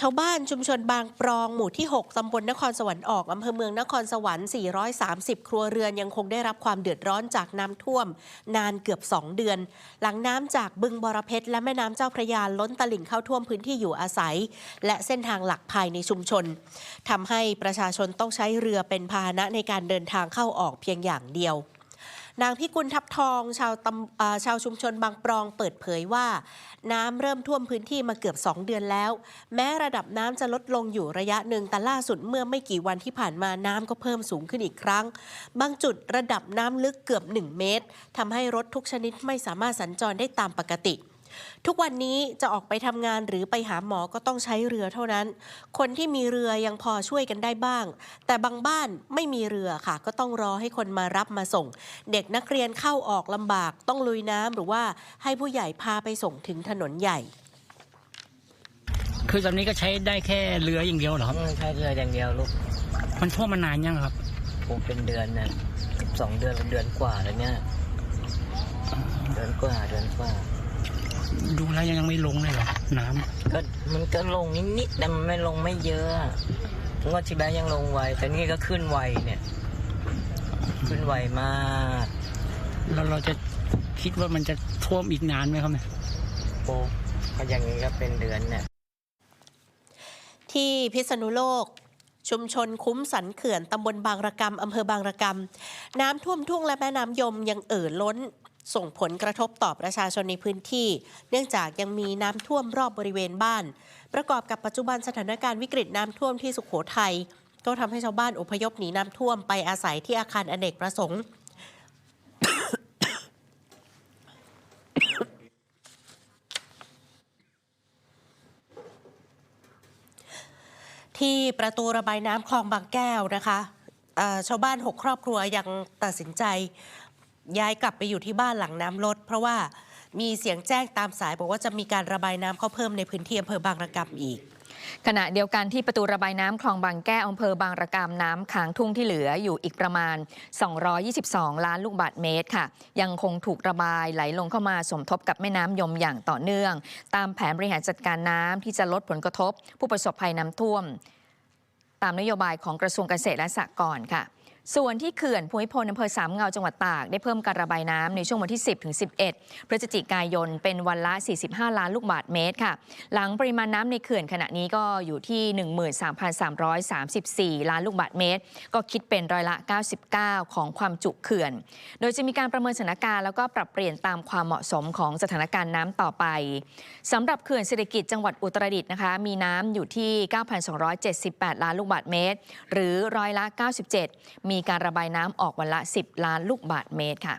ชาวบ้านชุมชนบางปรองหมู่ที่ 6 ตำบลนครสวรรค์ออกอำเภอเมืองนครสวรรค์ 430 ครัวเรือนยังคงได้รับความเดือดร้อนจากน้ำท่วม นานเกือบ 2 เดือน หลังน้ำจากบึงบรเพชรและแม่น้ำเจ้าพระยาล้นตลิ่งเข้าท่วมพื้นที่อยู่อาศัย และเส้นทางหลักภายในชุมชนทำให้ประชาชนต้องใช้เรือเป็นพาหนะในการเดินทางเข้าออกเพียงอย่างเดียว นางพิกุลทับทองชาวตำชาวชุมชนบางปรองเปิดเผยว่า น้ำเริ่มท่วมพื้นที่มาเกือบ 2 เดือนแล้ว แม้ระดับน้ำจะลดลงอยู่ระยะหนึ่งแต่ล่าสุดเมื่อไม่กี่วันที่ผ่านมาน้ำก็เพิ่มสูงขึ้นอีกครั้ง บางจุดระดับน้ำลึกเกือบ 1 เมตรทำให้รถทุกชนิดไม่สามารถสัญจรได้ตามปกติ ทุกวันนี้จะออกไปทำงานหรือไปหาหมอก็ต้องใช้เรือเท่านั้น คนที่มีเรือยังพอช่วยกันได้บ้าง แต่บางบ้านไม่มีเรือค่ะ ก็ต้องรอให้คนมารับมาส่ง เด็กนักเรียนเข้าออกลำบากต้องลุยน้ำหรือว่าให้ผู้ใหญ่พาไปส่งถึงถนนใหญ่คือตอนนี้ก็ใช้ได้แค่เรืออย่างเดียวเหรอครับอืมใช้เรืออย่างเดียวลูก มันท่วมมานานยังครับผมเป็นเดือนนะเกือบสองเดือนเป็นเดือนกว่าแล้วเนี่ย เดือนกว่าเดือนกว่า ดูแล้วยังไม่ลงเลยเหรอน้ำก็มันก็ลงนิดๆแต่มันไม่ลงไม่เยอะงวดที่แล้วยังลงไวแต่นี่ก็ขึ้นไวเนี่ย ขึ้นไวมากแล้วเราจะคิดว่ามันจะท่วมอีกนานไหมครับเนี่ยโอ้ก็อย่างนี้ก็เป็นเดือนเนี่ย ที่พิษณุโลก ชุมชนคุ้มสันเขื่อนตำบลบางระกำอำเภอบางระกำน้ำท่วมทุ่งและแม่น้ำยมยังเอ่อล้น ส่งผลกระทบต่อประชาชนในพื้นที่ เนื่องจากยังมีน้ำท่วมรอบบริเวณบ้าน ประกอบกับปัจจุบันสถานการณ์วิกฤตน้ำท่วมที่สุขโขทัยก็ทำให้ชาวบ้านอพยพหนีน้ำท่วมไปอาศัยที่อาคารอเนกประสงค์ที่ประตูระบายน้ำคลองบางแก้วนะคะชาวบ้าน6ครอบครัวยังตัดสินใจ ย้ายกลับไปอยู่ที่บ้านหลังน้ำลด เพราะว่ามีเสียงแจ้งตามสายบอกว่าจะมีการระบายน้ำเข้าเพิ่มในพื้นที่อำเภอบางระกำอีกขณะเดียวกันที่ประตูระบายน้ำคลองบางแก้วอำเภอบางระกำน้ำค้างทุ่งที่เหลืออยู่อีกประมาณ 222 ล้านลูกบาศก์เมตรค่ะ ยังคงถูกระบายไหลลงเข้ามาสมทบกับแม่น้ำยมอย่างต่อเนื่อง ตามแผนบริหารจัดการน้ำที่จะลดผลกระทบ ผู้ประสบภัยน้ำท่วม ตามนโยบายของกระทรวงเกษตรและสหกรณ์ค่ะ ส่วนที่เขื่อนภูมิพลอำเภอสามเงาจังหวัดตาก ได้เพิ่มการระบายน้ำในช่วงวันที่ 10 ถึง 11 พฤศจิกายน เป็นวันละ 45 ล้านลูกบาศก์เมตรค่ะ หลังปริมาณน้ำในเขื่อนขณะนี้ก็อยู่ที่ 13,334 ล้านลูกบาศก์เมตร ก็คิดเป็นร้อยละ 99 ของความจุเขื่อน โดยจะมีการประเมินสถานการณ์แล้วก็ปรับเปลี่ยนตามความเหมาะสมของสถานการณ์น้ำต่อไปสำหรับเขื่อนเศรษฐกิจจังหวัดอุตรดิตถ์นะคะ มีน้ำอยู่ที่ 9,278 ล้านลูกบาศก์เมตร หรือร้อยละ 97 มีีการระบายน้ำออกวันละ 10 ล้านลูกบาทเมตรค่ะ